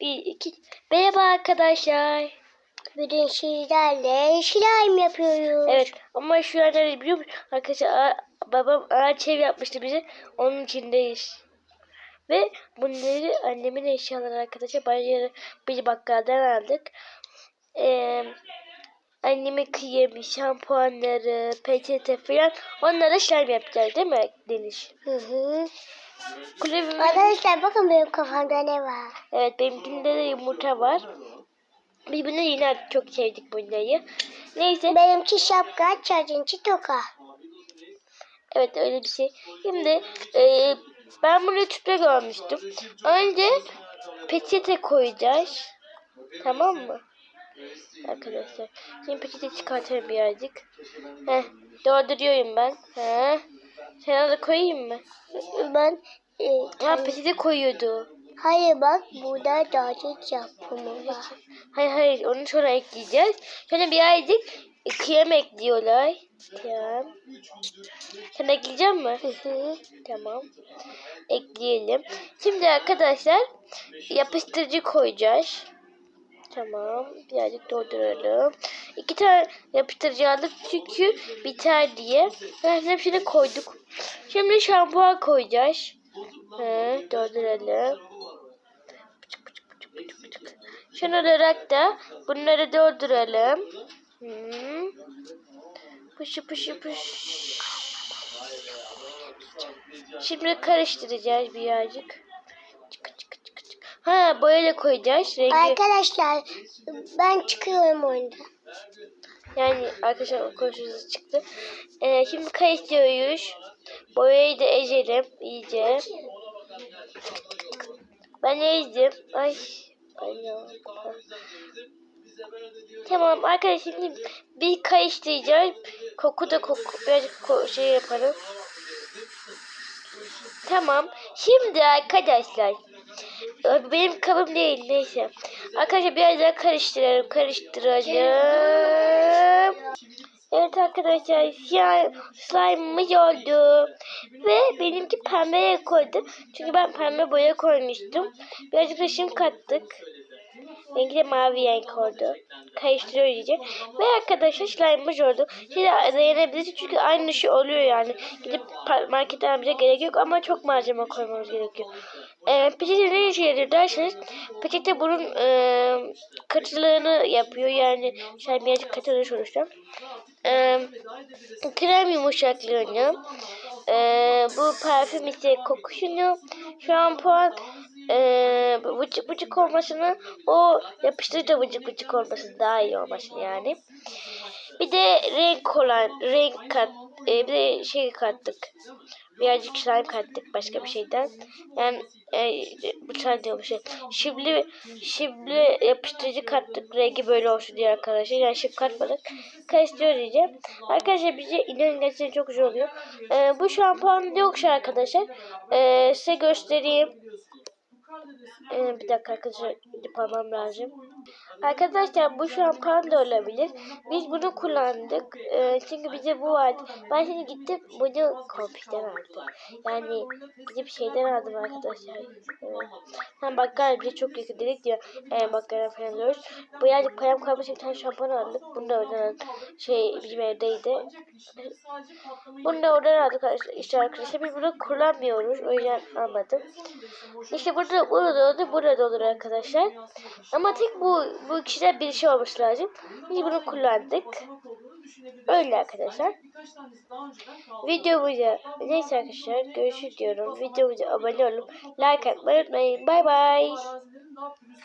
Bir, iki. Merhaba arkadaşlar. Bugün sizlerle slime yapıyoruz. Evet ama şu an ne biliyor musun? Arkadaşlar babam ağaç ev yapmıştı bize. Onun içindeyiz. Ve bunları annemin eşyaları arkadaşlar. Bayağı bir bakkaldan aldık. Ee, annemin kremi, şampuanları, peçete falan. Onlara slime yapacağız değil mi Deniz? Hı hı. Kulübümüz... Arkadaşlar bakın benim kafamda ne var. Evet benimkinde de yumurta var. Bunu yine çok sevdik bunları. Neyse. Benimki şapka, çarjınki toka. Evet öyle bir şey. Şimdi e, ben bunu YouTube'da görmüştüm. Önce peçete koyacağız. Tamam mı? Arkadaşlar. Şimdi peçete çıkartalım birazcık. Heh, dolduruyorum ben. Heh. Sana da koyayım mı? Ben e, Ha peçete koyuyordu. hayır bak burada dağcık yapımı var. Hayır hayır onu sonra ekleyeceğiz. Sonra birazcık krem ekliyorlar. Krem. Sen ekleyecek mi? Hı hı. Tamam. Ekleyelim. Şimdi arkadaşlar yapıştırıcı koyacağız. Tamam. Birazcık dolduralım. İki tane yapıştırıcı çünkü biter diye. Ben hepsini koyduk. Şimdi şampuan koyacağız. He, dolduralım. Şunu olarak da bunları dolduralım. Hmm. Pışı pışı pış. Şimdi karıştıracağız birazcık. Ha böyle koyacağız. Rengi, Arkadaşlar ben çıkıyorum oyunda. yani arkadaşlar o konuşusu çıktı. Ee, şimdi karıştırıyoruz. Boyayı da ezelim iyice. Ben ezdim. Ay. Ay. Tamam arkadaşlar şimdi bir karıştıracağız. Koku da koku birazcık ko- şey yapalım. Tamam. Şimdi arkadaşlar benim kabım değil neyse. Arkadaşlar biraz daha karıştıralım. Karıştıralım. Evet arkadaşlar slime'ımız oldu. Ve benimki pembeye koydu. Çünkü ben pembe boya koymuştum. Birazcık da şimdi kattık. Rengi de mavi renk oldu. Karıştırıyoruz iyice. Ve arkadaşlar slime'ımız oldu. Şimdi dayanabiliriz çünkü aynı şey oluyor yani. Gidip marketten almamıza gerek yok ama çok malzeme koymamız gerekiyor. Ee, peçete ne işe yarıyor derseniz peçete bunun e, katılığını yapıyor yani sen birazcık katılır sonuçta. Ee, krem yumuşaklığını e, bu parfüm ise kokusunu şampuan e, vıcık vıcık olmasını o yapıştırıcı vıcık vıcık olmasını daha iyi olmasını yani. Bir de renk olan renk kat e, bir de şey kattık. Birazcık slime kattık başka bir şeyden. Yani e, bu slime diyorum şey. Şibli, şibli yapıştırıcı kattık. Rengi böyle olsun diye arkadaşlar. Yani şif katmadık. Karıştırıyor diyeceğim. Arkadaşlar bize inanın gerçekten çok güzel oluyor. E, bu şampuan yoksa arkadaşlar e, size göstereyim. Ee, bir dakika arkadaşlar almam lazım. Arkadaşlar bu şampuan da olabilir. Biz bunu kullandık. Ee, çünkü bize bu vardı. Ben şimdi gittim bunu kompisten aldım. Yani gidip şeyden aldım arkadaşlar. Evet. Hem bakkal bize çok yakın dedik diye e, bakkala falan diyoruz. Birazcık param kalmış bir tane şampuan aldık. Bunu da oradan. Şey bizim evdeydi. Bunu da oradan aldık. İşte arkadaşlar biz bunu kullanmıyoruz. O yüzden almadım. İşte burada burada olur, burada olur arkadaşlar. Ama tek bu bu ikisinden bir şey olması lazım. Biz bunu kullandık. Öyle arkadaşlar. Videomuza neyse arkadaşlar görüşürüz diyorum. Videomuza abone olup like atmayı unutmayın. Bay bay.